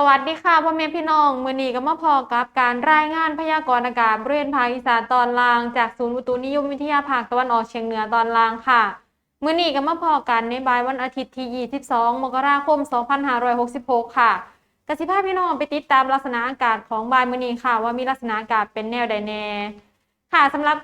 สวัสดีค่ะพ่อแม่พี่น้องมื้อนี้ก็มาพอกับการรายงานพยากรณ์อากาศบริเวณภาคอีสานตอนล่าง จากศูนย์อุตุนิยมวิทยาภาคตะวันออกเฉียงเหนือตอนล่างค่ะมื้อนี้ก็มาพอกันในบ่ายวันอาทิตย์ที่ 22 มกราคม 2566 ค่ะกสิภาพพี่น้องไปติดตามลักษณะอากาศของบ่ายมื้อนี้ค่ะ ว่ามีลักษณะอากาศเป็นแนวใดแน่ ค่ะสำหรับ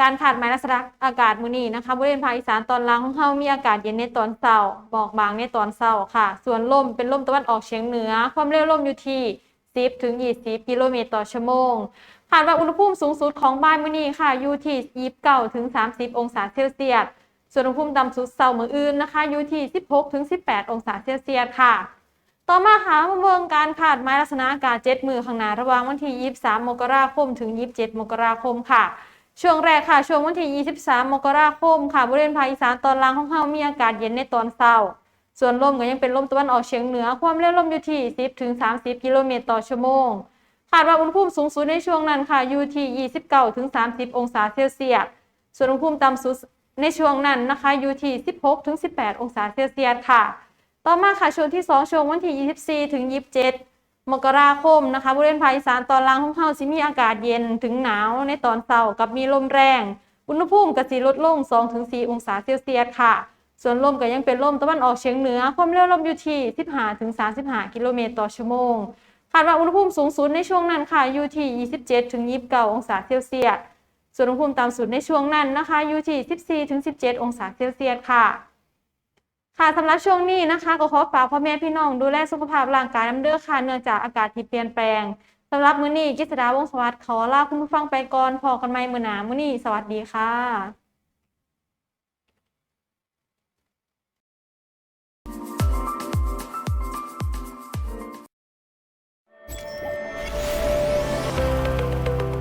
การขาดหมายลักษณะอากาศมื้อนี้นะคะบริเวณภาคอีสานตอนล่างของเฮามีอากาศเย็นในตอนเช้าหมอกบางในตอนเช้าค่ะ ส่วนลมเป็นลมตะวันออกเฉียงเหนือ ความเร็วลมอยู่ที่ 10ถึง20 กิโลเมตรต่อชั่วโมงคาดว่าอุณหภูมิสูงสุดของบ่ายมื้อนี้ค่ะอยู่ที่29ถึง30 องศาเซลเซียส ส่วนอุณหภูมิต่ำสุดเช้ามื้ออื่นนะคะอยู่ที่ 16ถึง18 องศาเซลเซียสค่ะต่อมาค่ะมาเมืองการขาดหมายลักษณะอากาศ7มือข้างหน้าระหว่างวันที่ 23 มกราคม ถึง 27 มกราคมค่ะ ช่วงแรกค่ะ ช่วงวันที่ 23 มกราคมค่ะบริเวณภาคอีสานตอนล่างของเฮามีอากาศเย็นในตอนเช้า ส่วนลมก็ยังเป็นลมตะวันออกเฉียงเหนือ ความเร็วลมอยู่ที่ 10ถึง30 กิโลเมตรต่อชั่วโมง คาดว่าอุณหภูมิสูงสุดในช่วงนั้นค่ะอยู่ที่29ถึง30 องศาเซลเซียส ส่วนอุณหภูมิต่ำสุดในช่วงนั้นนะคะอยู่ที่ 16ถึง18 องศาเซลเซียสค่ะ ต่อมาค่ะช่วงที่ 2 ช่วงวันที่ 24ถึง27 มกราคมนะคะบริเวณภาคอีสานตอนล่างของเฮาสิมีอากาศเย็นถึงหนาวในตอนเช้ากับมีลมแรง อุณหภูมิก็สิลดลง 2-4 องศาเซลเซียสค่ะ ส่วนลมก็ยังเป็นลมตะวันออกเฉียงเหนือ ความเร็วลมอยู่ที่ 15-35 กิโลเมตรต่อชั่วโมงคาดว่าอุณหภูมิสูงสุดในช่วงนั้นค่ะอยู่ที่ 27-29 องศาเซลเซียส ส่วนอุณหภูมิต่ำสุดในช่วงนั้นนะคะอยู่ที่ 14-17 องศาเซลเซียสค่ะ ค่ะสำหรับช่วงนี้นะคะ ก็ขอฝากพ่อแม่พี่น้องดูแลสุขภาพร่างกายน้ำเด้อค่ะเนื่องจากอากาศที่เปลี่ยนแปลงสำหรับมื้อนี้กิษดาวงศ์สวัสดิ์ขอลาคุณผู้ฟังไปก่อนพอกันใหม่มื้อหน้ามื้อนี้สวัสดีค่ะ